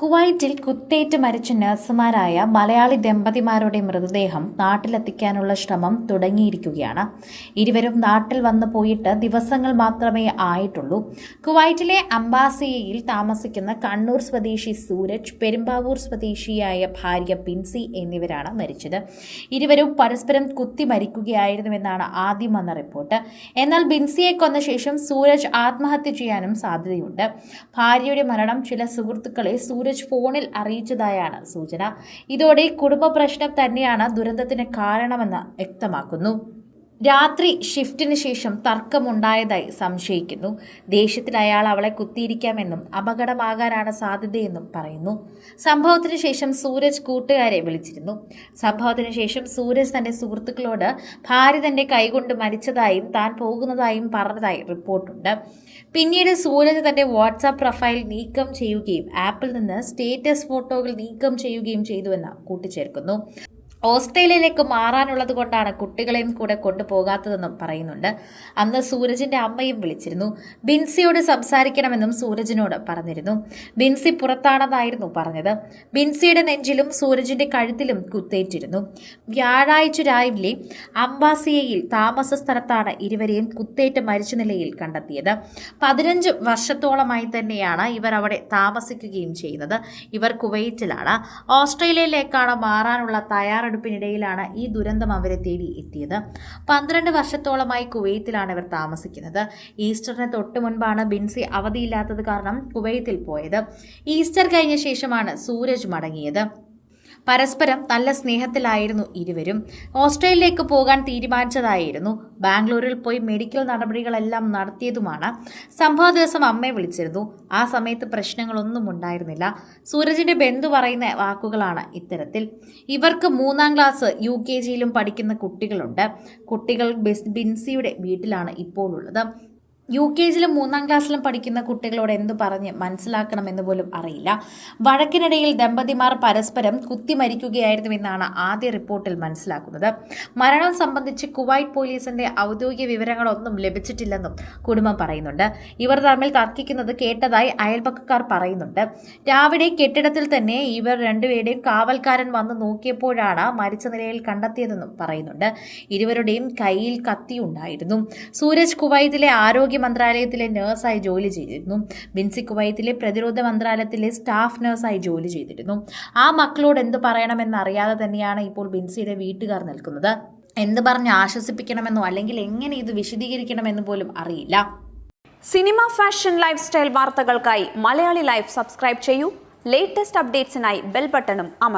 കുവൈറ്റിൽ കുത്തേറ്റ് മരിച്ച നഴ്സുമാരായ മലയാളി ദമ്പതിമാരുടെ മൃതദേഹം നാട്ടിലെത്തിക്കാനുള്ള ശ്രമം തുടങ്ങിയിരിക്കുകയാണ്. ഇരുവരും നാട്ടിൽ വന്നു പോയിട്ട് ദിവസങ്ങൾ മാത്രമേ ആയിട്ടുള്ളൂ. കുവൈറ്റിലെ അംബാസിയയിൽ താമസിക്കുന്ന കണ്ണൂർ സ്വദേശി സൂരജ് പെരുമ്പാവൂർ സ്വദേശിയായ ഭാര്യ പിൻസി എന്നിവരാണ് മരിച്ചത്. ഇരുവരും പരസ്പരം കുത്തി മരിക്കുകയായിരുന്നുവെന്നാണ് ആദ്യം വന്ന റിപ്പോർട്ട്. എന്നാൽ ബിൻസിയെ കൊന്ന ശേഷം സൂരജ് ആത്മഹത്യ ചെയ്യാനും സാധ്യതയുണ്ട്. ഭാര്യയുടെ മരണം ചില സുഹൃത്തുക്കളെ ഫോണിൽ അറിയിച്ചതായാണ് സൂചന. ഇതോടെ കുടുംബ പ്രശ്നം തന്നെയാണ് ദുരന്തത്തിന് കാരണമെന്ന് വ്യക്തമാക്കുന്നു. രാത്രി ഷിഫ്റ്റിന് ശേഷം തർക്കമുണ്ടായതായി സംശയിക്കുന്നു. ദേഷ്യത്തിൽ അയാൾ അവളെ കുത്തിയിരിക്കാമെന്നും അപകടമാകാനാണ് സാധ്യതയെന്നും പറയുന്നു. സംഭവത്തിന് ശേഷം സൂരജ് കൂട്ടുകാരെ വിളിച്ചിരുന്നു. സംഭവത്തിന് ശേഷം സൂരജ് തന്റെ സുഹൃത്തുക്കളോട് ഭാര്യ തന്റെ കൈകൊണ്ട് മരിച്ചതായും താൻ പോകുന്നതായും പറഞ്ഞതായി റിപ്പോർട്ടുണ്ട്. പിന്നീട് സൂരജ് തന്റെ വാട്സാപ്പ് പ്രൊഫൈൽ നീക്കം ചെയ്യുകയും ആപ്പിൽ നിന്ന് സ്റ്റേറ്റസ് ഫോട്ടോകൾ നീക്കം ചെയ്യുകയും ചെയ്തുവെന്ന് കൂട്ടിച്ചേർക്കുന്നു. ഓസ്ട്രേലിയയിലേക്ക് മാറാനുള്ളത് കൊണ്ടാണ് കുട്ടികളെയും കൂടെ കൊണ്ടുപോകാത്തതെന്നും പറയുന്നുണ്ട്. അന്ന് സൂരജിന്റെ അമ്മയും വിളിച്ചിരുന്നു. ബിൻസിയോട് സംസാരിക്കണമെന്നും സൂരജിനോട് പറഞ്ഞിരുന്നു. ബിൻസി പുറത്താണെന്നായിരുന്നു പറഞ്ഞത്. ബിൻസിയുടെ നെഞ്ചിലും സൂരജിന്റെ കഴുത്തിലും കുത്തേറ്റിരുന്നു. വ്യാഴാഴ്ച രാവിലെ അംബാസിയയിൽ താമസ സ്ഥലത്താണ് ഇരുവരെയും കുത്തേറ്റ് മരിച്ച നിലയിൽ കണ്ടെത്തിയത്. പതിനഞ്ച് വർഷത്തോളമായി തന്നെയാണ് ഇവർ അവിടെ താമസിക്കുകയും ചെയ്യുന്നത്. ഇവർ കുവൈറ്റിലാണ്. ഓസ്ട്രേലിയയിലേക്കാണ് മാറാനുള്ള തയ്യാറെടുപ്പിനിടയിലാണ് ഈ ദുരന്തം അവരെ തേടി എത്തിയത്. പന്ത്രണ്ട് വർഷത്തോളമായി കുവൈത്തിലാണ് ഇവർ താമസിക്കുന്നത്. ഈസ്റ്ററിന് തൊട്ട് മുൻപാണ് ബിൻസി അവധിയില്ലാത്തത് കാരണം കുവൈത്തിൽ പോയത്. ഈസ്റ്റർ കഴിഞ്ഞ ശേഷമാണ് സൂരജ് മടങ്ങിയത്. പരസ്പരം നല്ല സ്നേഹത്തിലായിരുന്നു ഇരുവരും. ഓസ്ട്രേലിയയിലേക്ക് പോകാൻ തീരുമാനിച്ചതായിരുന്നു. ബാംഗ്ലൂരിൽ പോയി മെഡിക്കൽ നടപടികളെല്ലാം നടത്തിയതുമാണ് സംഭവ ദിവസം അമ്മയെ വിളിച്ചിരുന്നു. ആ സമയത്ത് പ്രശ്നങ്ങളൊന്നും ഉണ്ടായിരുന്നില്ല. സൂരജിന്റെ ബന്ധു പറയുന്ന വാക്കുകളാണ് ഇത്തരത്തിൽ. ഇവർക്ക് മൂന്നാം ക്ലാസ് യു കെ ജിയിലും പഠിക്കുന്ന കുട്ടികളുണ്ട്. കുട്ടികൾ ബിൻസിയുടെ വീട്ടിലാണ് ഇപ്പോൾ ഉള്ളത് യു കെ ജിയിലും മൂന്നാം ക്ലാസ്സിലും പഠിക്കുന്ന കുട്ടികളോട് എന്തു പറഞ്ഞ് മനസ്സിലാക്കണമെന്ന് പോലും അറിയില്ല. വഴക്കിനിടയിൽ ദമ്പതിമാർ പരസ്പരം കുത്തി കുത്തിമരിക്കുകയായിരുന്നുവെന്നാണ് ആദ്യ റിപ്പോർട്ടിൽ മനസ്സിലാക്കുന്നത്. മരണം സംബന്ധിച്ച് കുവൈറ്റ് പോലീസിന്റെ ഔദ്യോഗിക വിവരങ്ങളൊന്നും ലഭിച്ചിട്ടില്ലെന്നും കുടുംബം പറയുന്നുണ്ട്. ഇവർ തമ്മിൽ തർക്കിക്കുന്നത് കേട്ടതായി അയൽപക്കക്കാർ പറയുന്നുണ്ട്. രാവിലെ കെട്ടിടത്തിൽ തന്നെ ഇവർ രണ്ടുപേരുടെയും കാവൽക്കാരൻ വന്ന് നോക്കിയപ്പോഴാണ് മരിച്ച നിലയിൽ കണ്ടെത്തിയതെന്നും പറയുന്നുണ്ട്. ഇരുവരുടെയും കയ്യിൽ കത്തിയുണ്ടായിരുന്നു. സൂരജ് കുവൈത്തിലെ ആരോഗ്യ മന്ത്രാലയത്തിലെ നഴ്സായി ജോലി ചെയ്തിരുന്നു. ബിൻസി കുവൈത്തിലെ പ്രതിരോധ മന്ത്രാലയത്തിലെ സ്റ്റാഫ് നഴ്സായി ജോലി ചെയ്തിരുന്നു. ആ മക്കളോട് എന്ത് പറയണമെന്ന് അറിയാതെ തന്നെയാണ് ഇപ്പോൾ ബിൻസിയുടെ വീട്ടുകാർ നിൽക്കുന്നത്. എന്ത് പറഞ്ഞ് ആശ്വസിപ്പിക്കണമെന്നോ അല്ലെങ്കിൽ എങ്ങനെ ഇത് വിശദീകരിക്കണമെന്ന് പോലും അറിയില്ല. സിനിമ ഫാഷൻ ലൈഫ് സ്റ്റൈൽ വാർത്തകൾക്കായി മലയാളി ലൈഫ് സബ്സ്ക്രൈബ് ചെയ്യൂ. ലേറ്റസ്റ്റ് അപ്ഡേറ്റ്സിനായി ബെൽ ബട്ടണും അമർ